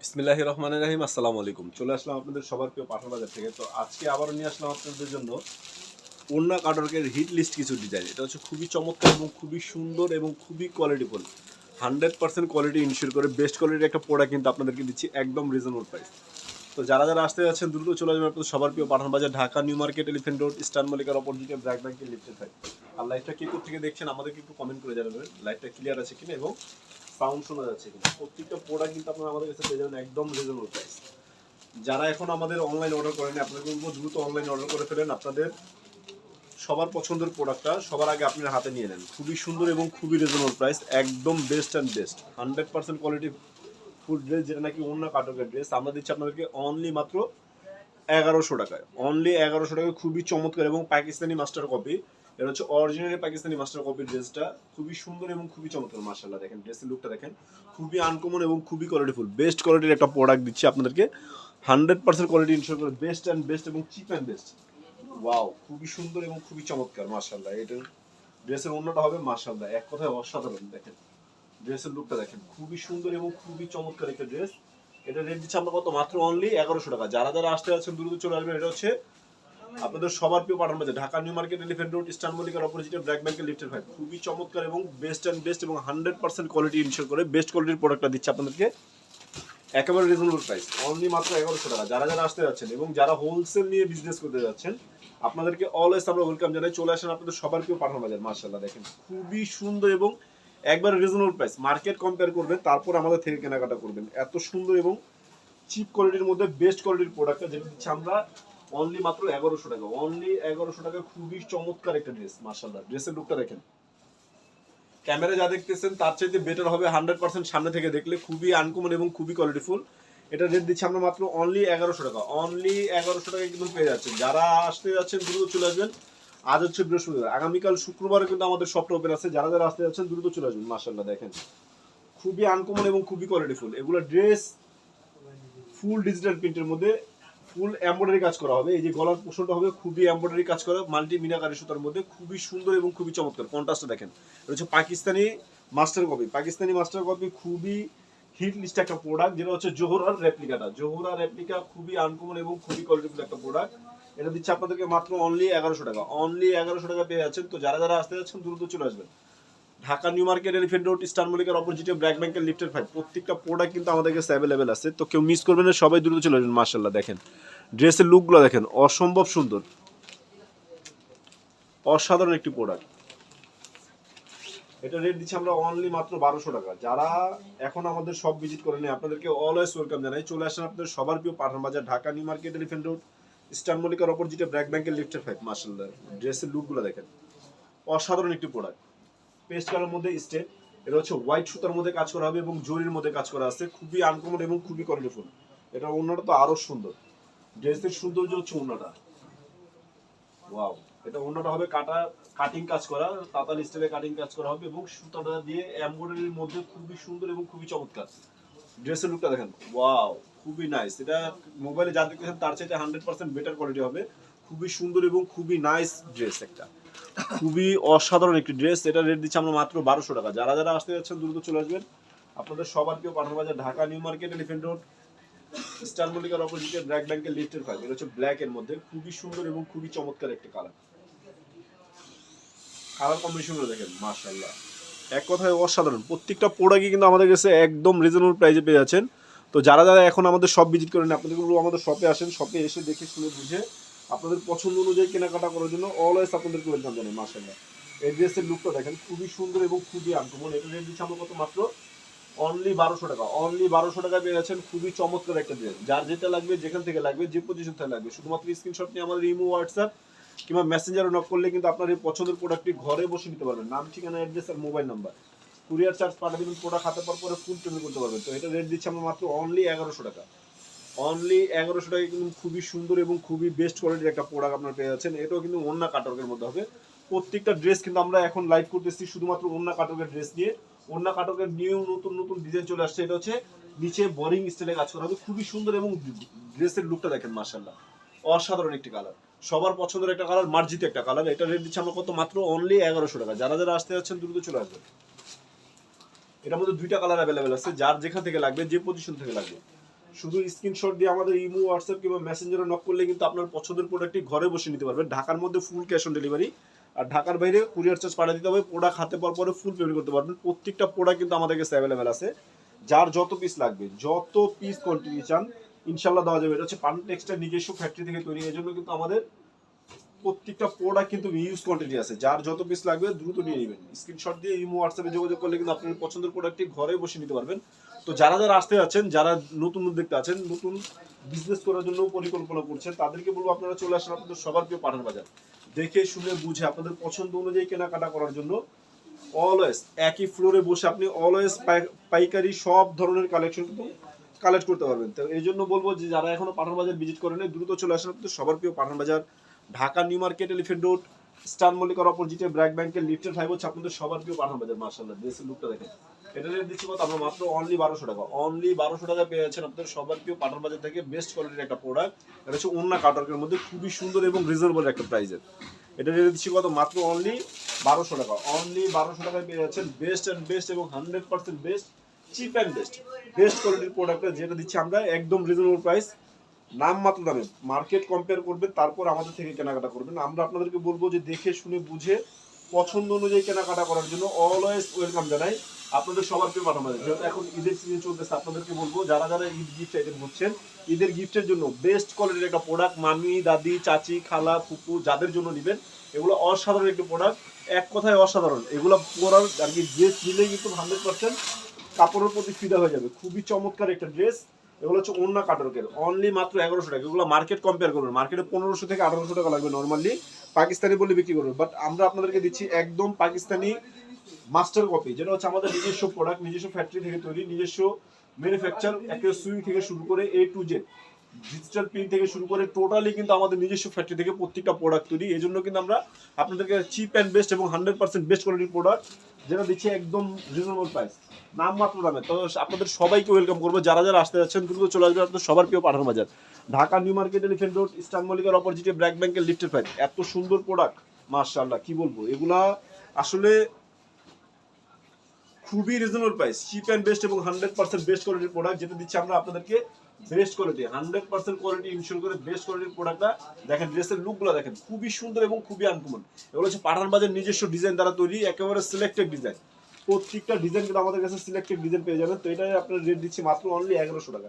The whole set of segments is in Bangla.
বিসমিল্লাহ রহমান রাহিম আসসালামু আলাইকুম। চলে আসলাম আপনাদের সবার প্রিয় পাঠান বাজার থেকে। তো আজকে আবারও নিয়ে আসলাম আপনাদের জন্য ওন্না কাটরকের হিট লিস্ট কিছু ডিজাইন। এটা হচ্ছে খুবই চমৎকার এবং খুবই সুন্দর এবং খুবই qualityful hundred percent quality ensure করে বেস্ট কোয়ালিটির একটা প্রোডাক্ট কিন্তু আপনাদেরকে দিচ্ছি একদম রিজনেবল প্রাইস তো যারা যারা আসতে যাচ্ছেন, দ্রুত চলে যাবেন আপনাদের সবার প্রিয় Pathan Bazar Dhaka, New Market Elephant Road Eastern মল্লিকার অপোজিটে, ব্র্যাক ব্যাংকের লিফটে থাকে আর লাইভটা কে থেকে দেখছেন, আমাদেরকে একটু কমেন্ট করে জানাবেন। লাইভটা ক্লিয়ার আছে কিনা এবং সাউন্ড শোনা যাচ্ছে কিনা প্রত্যেকটা প্রোডাক্ট কিন্তু আপনারা আমাদের কাছে পেয়ে যাবেন একদম রিজনেবল প্রাইস যারা এখন আমাদের অনলাইন অর্ডার করেন আপনাদের বলব দ্রুত অনলাইন অর্ডার করে ফেলেন। আপনাদের সবার পছন্দের প্রোডাক্টটা সবার আগে আপনার হাতে নিয়ে নেন। খুবই সুন্দর এবং খুবই রিজনেবল প্রাইস একদম best and best hundred percent quality full dress যেটা নাকি অন্য কাটকের ড্রেস আমরা দিচ্ছি আপনাদেরকে অনলি মাত্র এগারোশো টাকায়। অনলি এগারোশো টাকায়, খুবই চমৎকার এবং পাকিস্তানি মাস্টার কপি এটা হচ্ছে অরিজিনালি পাকিস্তানি মাস্টার কপির ড্রেসটা খুবই সুন্দর এবং খুবই চমৎকার মার্শাল্লাহ দেখেন ড্রেসের লুকটা দেখেন। খুবই আনকমন এবং খুবই কোয়ালিটিফুল বেস্ট কোয়ালিটির একটা প্রোডাক্ট দিচ্ছি আপনাদেরকে। হান্ড্রেড পার্সেন্ট কোয়ালিটি ইনশোর করে বেস্ট অ্যান্ড বেস্ট এবং চিপ অ্যান্ড বেস্ট ওয়াও খুবই সুন্দর এবং খুবই চমৎকার মার্শাল্লাহ এটার ড্রেসের অন্যটা হবে মার্শাল্লাহ এক কথায় অসাধারণ, দেখেন। ড্রেসের লুকটা দেখেন, খুবই সুন্দর এবং খুবই চমৎকার একটা ড্রেস এটা রেট দিচ্ছে আমরা কত? মাত্র অনলি এগারোশো টাকা। যারা যারা আসতে যাচ্ছেন, দ্রুত চলে আসবেন। এটা হচ্ছে আপনাদের সবার প্রিয় Pathan Bazar, Dhaka New Market Elephant Road, Eastern মল্লিকার অপোজিটে ব্র্যাক ব্যাংকের লিফটের ভাই। খুবই চমৎকার এবং বেস্ট অ্যান্ড বেস্ট এবং হান্ড্রেড পার্সেন্ট কোয়ালিটি ইনশোর করে বেস্ট কোয়ালিটির প্রোডাক্টটা দিচ্ছে আপনাদেরকে। একেবারে রিজনেবল প্রাইস অনলি মাত্র এগারোশো টাকা। যারা যারা আসতে যাচ্ছেন এবং যারা হোলসেল নিয়ে বিজনেস করতে যাচ্ছেন, আপনাদেরকে অলওয়েজ আমরা ওয়েলকাম জানাই। চলে আসেন আপনাদের সবার প্রিয় পাঠান বাজার মার্শাল্লাহ দেখেন। খুবই সুন্দর এবং একবার রিজনেবল প্রাইস মার্কেট কম্পেয়ার করবেন, তারপর আমাদের থেকে কেনাকাটা করবেন। এত সুন্দর এবং চিপ কোয়ালিটির মধ্যে বেস্ট কোয়ালিটির প্রোডাক্টটা যেটা দিচ্ছে আমরা অনলি মাত্র এগারোশো টাকা। অনলি এগারোশো টাকা, খুবই চমৎকার একটা ড্রেস মার্শাল্লাহ ড্রেসের লুকটা দেখেন। ক্যামেরা যা দেখতেছেন, তার চাইতে বেটার হবে হান্ড্রেড পার্সেন্ট সামনে থেকে দেখলে। খুবই আনকমন এবং খুবই কোয়ালিটিফুল এটা রেট দিচ্ছি আমরা মাত্র অনলি এগারোশো টাকা। অনলি এগারোশো টাকা কিন্তু পেয়ে যাচ্ছেন। যারা আসতে যাচ্ছেন, দ্রুত চলে আসবেন। আজ হচ্ছে বৃহস্পতিবার। আগামীকাল শুক্রবারে কিন্তু আমাদের শপটা ওপেন আছে। যারা যারা আসতে যাচ্ছেন, দ্রুত চলে আসবেন মার্শাল্লাহ দেখেন। খুবই আনকমন এবং খুবই কোয়ালিটিফুল এগুলো ড্রেস ফুল ডিজিটাল প্রিন্টের মধ্যে ফুল এমব্রয়ডারি কাজ করা হবে। এই যে গলার পোষণটা হবে, খুবই এমব্রয়ডারি কাজ করা, মাল্টি মিনাকারি সুতার মধ্যে খুবই সুন্দর এবং খুবই চমৎকার। কন্ট্রাস্টটা দেখেন হচ্ছে Pakistani master copy Pakistani master copy খুবই হিট লিস্ট একটা প্রোডাক্ট যেটা হচ্ছে জোহরার রেপ্লিকাটা জোহরা রেপ্লিকা খুবই আনকমন এবং খুবই কোয়ালিটিফুল একটা প্রোডাক্ট এটা দিচ্ছে আপনাদেরকে মাত্র অনলি এগারোশো টাকা। অনলি এগারোশো টাকা পেয়ে যাচ্ছেন। তো যারা যারা আসতে যাচ্ছেন, দ্রুত চলে আসবেন। Dhaka New Market Elephant Road Star মলিকের অপোজিটে ব্র্যাক ব্যাংকের লিফটের ফাইভ প্রত্যেকটা প্রোডাক্ট কিন্তু আমাদের কাছে অ্যাভেলেবেল আছে। তো কেউ মিস করবেন না, সবাই দ্রুত চলে আসবেন মার্শাল্লাহ দেখেন। ড্রেসের লুকগুলো দেখেন, অসম্ভব সুন্দর। অসাধারণ একটি প্রোডাক্ট এটা রেট দিচ্ছি আমরা অনলি মাত্র বারোশো টাকা। যারা এখন আমাদের সব ভিজিট করে নেই আপনাদেরকে অলওয়েজ ওয়েলকাম জানাই। চলে আসেন আপনাদের সবার প্রিয় Pathan Bazar, Dhaka New Market Elephant Road Star মলিকার অপোজিটে ব্র্যাক ব্যাংকের লিফটের ফাইভ মার্শাল্লাহ ড্রেসের লুকগুলো দেখেন। অসাধারণ একটি প্রোডাক্ট পেস্ট কালার মধ্যে স্টেপ এটা হচ্ছে হোয়াইট সুতার মধ্যে কাজ করা হবে এবং জরির মধ্যে কাজ করা আছে। খুবই আনকমন এবং খুবই কোয়ালিটিফুল এটা অন্যটা তো আরও সুন্দর। ড্রেসের সৌন্দর্য হচ্ছে অন্যটা ওয়াও এটা অন্যটা হবে কাটা কাটিং কাজ করা, তাতাল স্টাইলে কাটিং কাজ করা হবে এবং সুতাটা দিয়ে এমব্রয়ডারির মধ্যে খুবই সুন্দর এবং খুবই চমৎকার। ড্রেসের লুকটা দেখেন। ওয়াও খুবই নাইস এটা মোবাইলে যা দেখতেছেন, তার চাইতে হান্ড্রেড পার্সেন্ট বেটার কোয়ালিটি হবে। খুবই সুন্দর এবং খুবই নাইস ড্রেস একটা। খুবই অসাধারণ একটি ড্রেস। এটা রেট দিচ্ছে আমরা মাত্র বারোশো টাকা। যারা যারা আসতে যাচ্ছেন, দ্রুত চলে আসবেন। আপনাদের সবার কেউ পাঠানো বাজার Dhaka, New Market Elephant Road, Star মল্লিকার অপোজিটে ব্ল্যাক ব্যাংকের লিফটের ফাইভ এটা হচ্ছে ব্ল্যাক এর মধ্যে। খুবই সুন্দর এবং খুবই চমৎকার একটি কালার কালার কম্বিনেশনগুলো দেখেন মার্শাল্লাহ এক কথায় অসাধারণ। প্রত্যেকটা প্রোডাক্টই কিন্তু আমাদের কাছে একদম রিজনেবল প্রাইসে পেয়ে যাচ্ছেন। তো যারা যারা এখন আমাদের সব ভিজিট করেন, আপনাদের আমাদের শপে আসেন শপে এসে দেখে, শুনে, বুঝে আপনাদের পছন্দ অনুযায়ী কেনাকাটা করার জন্য অলওয়েজ আপনাদেরকে ওয়েলকাম জানাই মার্শাল্লাহ এই ড্রেসের লুকটা দেখেন, খুবই সুন্দর এবং খুবই আনকমন এটা রেট দিচ্ছে আমরা কত মাত্র? অনলি বারোশো টাকা। অনলি বারোশো টাকা পেয়ে যাচ্ছেন খুবই চমৎকার একটা ড্রেস যার যেটা লাগবে, যেখান থেকে লাগবে, যে পজিশন থেকে লাগবে। শুধুমাত্র স্ক্রিনশট নিয়ে আমাদের ইমো হোয়াটসঅ্যাপ কিংবা মেসেঞ্জারে নক করলে কিন্তু আপনার এই পছন্দের প্রোডাক্টটি ঘরে বসে নিতে পারবেন। নাম, ঠিকানা অ্যাড্রেস আর মোবাইল নাম্বার কুরিয়ার চার্জ পাঠিয়ে দেবেন প্রোডাক্ট হাতে পর পরে ফুল পেমেন্ট করতে পারবেন। তো এটা রেট দিচ্ছে আমরা মাত্র অনলি এগারোশো টাকা। অনলি এগারোশো টাকা কিন্তু খুবই সুন্দর এবং খুবই বেস্ট কোয়ালিটির একটা প্রোডাক্ট আপনারা পেয়ে যাচ্ছেন। এটাও কিন্তু অন্য কাটকের মধ্যে হবে। প্রত্যেকটা ড্রেস কিন্তু আমরা এখন লাইভ করতেছি, শুধুমাত্র অন্য কাটকের ড্রেস নিয়ে অন্য কাটকের নিউ নতুন নতুন ডিজাইন চলে আসছে। এটা হচ্ছে নিচে বোরিং স্টাইলে কাজ করা হবে। খুবই সুন্দর এবং ড্রেসের লুকটা দেখেন মার্শাল্লাহ অসাধারণ একটি কালার সবার পছন্দের একটা কালার মার্জিত একটা কালার এটা রেট দিচ্ছে আমরা কত? মাত্র অনলি এগারোশো টাকা। যারা যারা আসতে যাচ্ছেন, দ্রুত চলে আসবেন। এটার মধ্যে দুইটা কালার অ্যাভেলেবেল আছে। যার যেখান থেকে লাগবে, যে পজিশন থেকে লাগবে। শুধু স্ক্রিনশট দিয়ে আমাদের ইমো হোয়াটসঅ্যাপ কিংবা মেসেঞ্জারে নক করলে কিন্তু আপনার পছন্দের প্রোডাক্টটি ঘরে বসে নিতে পারবেন। ঢাকার মধ্যে ফুল ক্যাশ অন ডেলিভারি আর ঢাকার বাইরে কুরিয়ার চার্জ পাঠিয়ে দিতে হবে। প্রোডাক্ট হাতে পাওয়ার পরে ফুল পেমেন্ট করতে পারবেন। প্রত্যেকটা প্রোডাক্ট কিন্তু আমাদের কাছে অ্যাভেলেবেল আছে। যার যত পিস লাগবে, যত পিস কোয়ান্টিটি চান ইনশাল্লাহ দেওয়া যাবে। এটা হচ্ছে পান টেক্সটাইল নিজস্ব ফ্যাক্টরি থেকে তৈরি। এই জন্য কিন্তু আমাদের প্রত্যেকটা প্রোডাক্ট কিন্তু ইউজ কোয়ান্টিটি আছে। যার যত পিস লাগবে, দ্রুত নিয়ে নেবেন। স্ক্রিনশট দিয়ে ইমো হোয়াটসঅ্যাপে যোগাযোগ করলে কিন্তু আপনার পছন্দের প্রোডাক্টটি ঘরে বসে নিতে পারবেন। তো যারা যারা আসতে যাচ্ছেন, যারা নতুন উদ্যোক্তা আছেন, নতুন বিজনেস করার জন্য পরিকল্পনা করছেন, তাদেরকে বলব আপনারা চলে আসেন আপনাদের সবার প্রিয় পাঠান বাজার। দেখে শুনে বুঝে আপনাদের পছন্দ অনুযায়ী কেনাকাটা করার জন্য অলওয়েজ একই ফ্লোরে বসে আপনি অলওয়েজ পাইকারি সব ধরনের কালেকশন কিন্তু কালেক্ট করতে পারবেন। তো এই জন্য বলব যে যারা এখনও পাঠান বাজার ভিজিট করেন দ্রুত চলে আসেন আপনাদের সবার প্রিয় Pathan Bazar, Dhaka New Market Elephant Road Star মল্লিকার অপোজিটে ব্র্যাক ব্যাংকের লিফটের ফাইভ হচ্ছে আপনাদের সবার প্রিয় পাঠান বাজার মার্শাল্লাহ ড্রেসের লুকটা দেখেন। এটা রেট দিচ্ছি কত? আমরা মাত্র অনলি বারোশো টাকা। অনলি বারোশো টাকা পেয়ে যাচ্ছেন আপনাদের সবার প্রিয় পাঠান বাজার থেকে বেস্ট কোয়ালিটির একটা প্রোডাক্ট এটা হচ্ছে অন্য কাটার্কের মধ্যে খুবই সুন্দর এবং রিজনেবল একটা প্রাইসের এটা রেট দিচ্ছি কত? মাত্র অনলি বারোশো টাকা। অনলি বারোশো টাকায় পেয়ে যাচ্ছেন বেস্ট অ্যান্ড বেস্ট এবং hundred percent best cheap and best best কোয়ালিটির প্রোডাক্ট যেটা দিচ্ছি আমরা, একদম রিজনেবল প্রাইস নাম মাত্র দামে। মার্কেট কম্পেয়ার করবেন, তারপর আমাদের থেকে কেনাকাটা করবেন। আমরা আপনাদেরকে বলব যে দেখে শুনে বুঝে পছন্দ অনুযায়ী কেনাকাটা করার জন্য অলওয়েজ ওয়েলকাম জানাই। আপনাদের সবার প্রিয় পাঠানো যেহেতু এখন ঈদের সিজন চলতেছে, আপনাদেরকে বলব, যারা যারা ঈদ গিফট আইটেম হচ্ছেন ঈদের গিফটের জন্য বেস্ট কোয়ালিটির একটা প্রোডাক্ট মামি, দাদি, চাচি, খালা, ফুপু, যাদের জন্য নেবেন, এগুলো অসাধারণ একটি প্রোডাক্ট এক কথায় অসাধারণ। এগুলো পরার আর কি ড্রেস নিলেই কিন্তু হান্ড্রেড পার্সেন্ট কাপড়ের প্রতি ফিদা হয়ে যাবে। খুবই চমৎকার একটা ড্রেস এগুলো হচ্ছে অন্য কাটরকের অনলি মাত্র এগারোশো টাকা। এগুলো মার্কেট কম্পেয়ার করবেন মার্কেটে পনেরোশো থেকে আঠারোশো টাকা লাগবে নর্মালি পাকিস্তানি বলে বিক্রি করবেন বাট আমরা আপনাদেরকে দিচ্ছি একদম পাকিস্তানি মাস্টার কপি যেটা হচ্ছে আমাদের নিজস্ব প্রোডাক্ট নিজস্ব ফ্যাক্টরি থেকে তৈরি, নিজস্ব ম্যানুফ্যাকচার একে সুইং থেকে শুরু করে A to Z digital print থেকে শুরু করে টোটালি কিন্তু আমাদের নিজস্ব ফ্যাক্টরি থেকে প্রত্যেকটা প্রোডাক্ট তৈরি। এই জন্য কিন্তু আমরা আপনাদেরকে চিপ অ্যান্ড বেস্ট এবং হান্ড্রেড পার্সেন্ট বেস্ট কোয়ালিটির প্রোডাক্ট যেটা দিচ্ছি একদম রিজনেবল প্রাইস নাম মাত্র দামে। তো আপনাদের সবাইকে ওয়েলকাম করব। যারা যারা আসতে যাচ্ছেন, দ্রুত চলে আসবেন আপনাদের সবার প্রিয় পাঠানো বাজার। Dhaka New Market Elephant Road Eastern মল্লিকার অপোজিটে ব্র্যাক ব্যাংকের লিফটের ফাইভ এত সুন্দর প্রোডাক্ট মার্শাল্লাহ কি বলব? এগুলা আসলে খুবই reasonable price cheap and best এবং হান্ড্রেড পার্সেন্ট বেস্ট কোয়ালিটির প্রোডাক্ট যেটা দিচ্ছে আমরা আপনাদেরকে best quality hundred percent quality ensure করে বেস্ট কোয়ালিটির প্রোডাক্টটা দেখেন ড্রেসের লুকগুলো দেখেন, খুবই সুন্দর এবং খুবই আনকমন এগুলো হচ্ছে পাঠান বাজার নিজস্ব ডিজাইন দ্বারা তৈরি, একেবারে সিলেক্টেড ডিজাইন প্রত্যেকটা ডিজাইন কিন্তু আমাদের কাছে সিলেক্টেড ডিজাইন পেয়ে যাবেন। তো এটাই আপনার রেট দিচ্ছি মাত্র অনলি এগারোশো টাকা।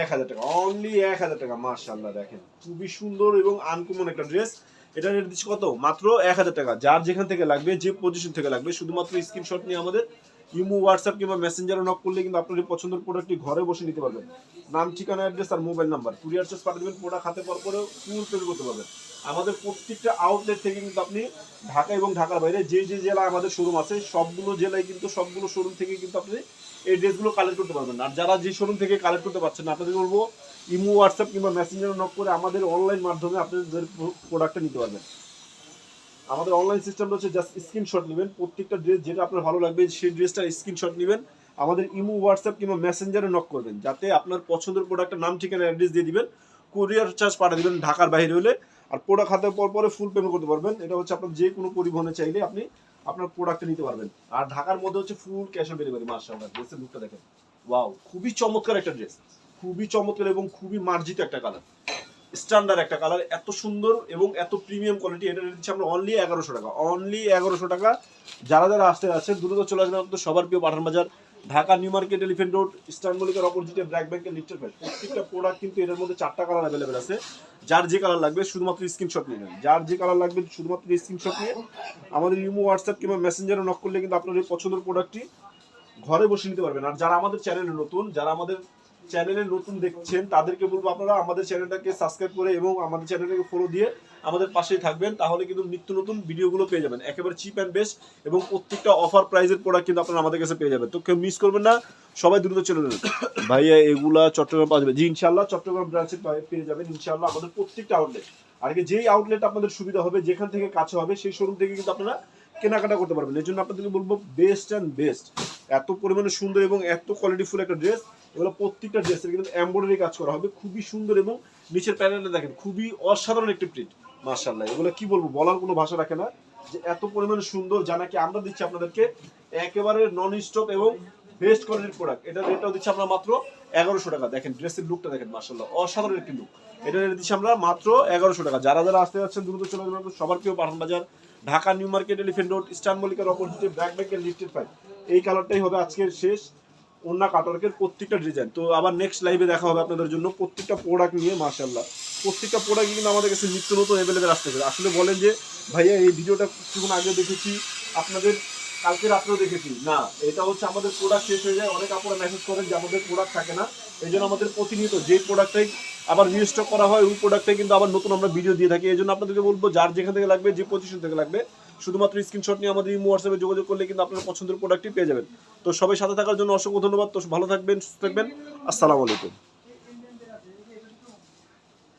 এক হাজার টাকা অনলি এক হাজার টাকা মার্শাল্লাহ দেখেন। খুবই সুন্দর এবং আনকমন একটা ড্রেস এটা রেট দিচ্ছি কত? মাত্র এক হাজার টাকা। যার যেখান থেকে লাগবে, যে পজিশন থেকে লাগবে, শুধুমাত্র স্ক্রিনশট নিয়ে আমাদের ইমো হোয়াটসঅ্যাপ কিংবা মেসেঞ্জারে নক করলে কিন্তু আপনার পছন্দের প্রোডাক্টটি ঘরে বসে নিতে পারবেন। নাম, ঠিকানা অ্যাড্রেস আর মোবাইল নাম্বার কুরিয়ার চার্জ পাঠিয়ে দেবেন প্রোডাক্ট হাতে পাওয়ার পরেও ফুল পেমেন্ট করতে পারবেন। আমাদের প্রত্যেকটা আউটলেট থেকে কিন্তু আপনি ঢাকা এবং ঢাকার বাইরে যে যে জেলায় আমাদের শোরুম আছে, সবগুলো জেলায় কিন্তু সবগুলো শোরুম থেকে কিন্তু আপনি এই ড্রেসগুলো কালেক্ট করতে পারবেন। আর যারা যে শোরুম থেকে কালেক্ট করতে পারছেন আপনাদের বলব, ইমো হোয়াটসঅ্যাপ কিংবা মেসেঞ্জারে নক করে আমাদের অনলাইন মাধ্যমে আপনাদের প্রোডাক্টটা নিতে পারবেন। আমাদের অনলাইন সিস্টেম হচ্ছে জাস্ট স্ক্রিনশট নেবেন। প্রত্যেকটা ড্রেস যেটা আপনার ভালো লাগবে, সেই ড্রেসটার স্ক্রিনশট নেবেন। আমাদের ইমো হোয়াটসঅ্যাপ কিংবা মেসেঞ্জারে নক করবেন, যাতে আপনার পছন্দের প্রোডাক্টের নাম, ঠিকানা অ্যাড্রেস দিয়ে দিবেন। কুরিয়ার চার্জ পাঠিয়ে দেবেন ঢাকার বাইরে হলে। আর প্রোডাক্ট হাতে পর পরে ফুল পেমেন্ট করতে পারবেন। এটা হচ্ছে আপনার যে কোনো পরিবহনে চাইলে আপনি আপনার প্রোডাক্টটা নিতে পারবেন। আর ঢাকার মধ্যে হচ্ছে ফুল ক্যাশ অন ডেলিভারি মার্শাল্লাহ ড্রেসের লুকটা দেখেন। ওয়াও খুবই চমৎকার একটা ড্রেস খুবই চমৎকার এবং খুবই মার্জিত একটা কালার স্ট্যান্ডার্ড একটা কালার এত সুন্দর এবং এত প্রিমিয়াম কোয়ালিটি এটা দিচ্ছি আমরা অনলি এগারোশো টাকা। অনলি এগারোশো টাকা। যারা যারা আসতে যাচ্ছেন, দ্রুত চলে আসবেন আপনাদের সবার প্রিয় Pathan Bazar, Dhaka New Market Elephant Road, Eastern মল্লিকার অপোজিটে ব্র্যাক ব্যাংকের লিফটের ফ্যাট প্রত্যেকটা প্রোডাক্ট কিন্তু এটার মধ্যে চারটা কালার অ্যাভেলেবেল আছে। যার যে কালার লাগবে, শুধুমাত্র স্ক্রিনশট নিয়ে নেন। যার যে কালার লাগবে, শুধুমাত্র স্ক্রিনশট নিয়ে আমাদের ইমো হোয়াটসঅ্যাপ কিংবা মেসেঞ্জারে নক করলে কিন্তু আপনার এই পছন্দের প্রোডাক্টটি ঘরে বসে নিতে পারবেন। আর যারা আমাদের চ্যানেলে নতুন, যারা আমাদের চ্যানেলে নতুন দেখছেন, তাদেরকে বলব আপনারা আমাদের চ্যানেলটাকে সাবস্ক্রাইব করে এবং আমাদের চ্যানেলটাকে ফলো দিয়ে আমাদের পাশেই থাকবেন, তাহলে কিন্তু নিত্য নতুন ভিডিওগুলো পেয়ে যাবেন। একেবারে চিপ অ্যান্ড বেস্ট এবং প্রত্যেকটা অফার প্রাইজের প্রোডাক্ট কিন্তু আপনারা আমাদের কাছে পেয়ে যাবেন। তো কেউ মিস করবেন না, সবাই দ্রুত চলে যাবেন ভাইয়া এগুলা চট্টগ্রাম পাওয়া যাবে। ইনশাল্লাহ চট্টগ্রাম ব্রাঞ্চে পেয়ে যাবেন ইনশাল্লাহ আমাদের প্রত্যেকটা আউটলেট আর কি যেই আউটলেট আপনাদের সুবিধা হবে, যেখান থেকে কাছে হবে, সেই শোরুম থেকে কিন্তু আপনারা কেনাকাটা করতে পারবেন। এই জন্য আপনাদেরকে বলব বেস্ট অ্যান্ড বেস্ট এত পরিমাণে সুন্দর এবং এত কোয়ালিটিফুল একটা ড্রেস এগুলো প্রত্যেকটা ড্রেসের কিন্তু এমব্রয়ডারি কাজ করা হবে। খুবই সুন্দর এবং নিচের প্যানেলটা দেখেন, খুবই অসাধারণ একটি প্রিন্ট মার্শাল্লাহ এগুলো কি বলব, বলার কোনো ভাষা রাখে না যে এত পরিমাণে সুন্দর, যা নাকি আমরা দিচ্ছি আপনাদেরকে একেবারে নন স্টপ এবং বেস্ট কোয়ালিটির প্রোডাক্ট এটা রেটটাও দিচ্ছি আমরা মাত্র এগারোশো টাকা। দেখেন ড্রেসের লুকটা দেখেন মার্শাল্লাহ অসাধারণ একটি লুক এটা রেট দিচ্ছি আমরা মাত্র এগারোশো টাকা। যারা যারা আসতে যাচ্ছেন, দ্রুত চলে যাবেন সবার কেউ Pathan Bazar, Dhaka New Market Elephant Road Eastern মল্লিকার অপোজিটে ব্ল্যাক ব্যাংকের লিফটেড ফাইভ এই কালারটাই হবে আজকের শেষ অন্য কাটওয়ার্কের প্রত্যেকটা ডিজাইন তো আবার নেক্সট লাইভে দেখা হবে আপনাদের জন্য প্রত্যেকটা প্রোডাক্ট নিয়ে মার্শাল্লাহ প্রত্যেকটা প্রোডাক্ট কিন্তু আমাদের কাছে নিত্য নতুন অ্যাভেলেবেল আসতে পারে। আসলে বলেন যে, ভাইয়া, এই ভিডিওটা কিছুক্ষণ আগে দেখেছি, আপনাদের কালকে রাত্রেও দেখেছি। না, এটা হচ্ছে আমাদের প্রোডাক্ট শেষ হয়ে যায়, অনেক আপনারা মেসেজ করেন যে, আমাদের প্রোডাক্ট থাকে না। এই জন্য আমাদের প্রতিনিয়ত যে প্রোডাক্টটাই আবার রিস্টক করা হয়, ওই প্রোডাক্টটাই কিন্তু আবার নতুন আমরা ভিডিও দিয়ে থাকি। এই জন্য আপনাদেরকে বলব, যার যেখান থেকে লাগবে, যে পজিশন থেকে লাগবে শুধুমাত্র স্ক্রিনশট নিয়ে আমাদের ইমো হোয়াটসঅ্যাপে যোগাযোগ করলে কিন্তু আপনার পছন্দের প্রোডাক্টটি পেয়ে যাবেন। তো সবাই সাথে থাকার জন্য অসংখ্য ধন্যবাদ। তো ভালো থাকবেন, সুস্থ থাকবেন। আসসালামু আলাইকুম।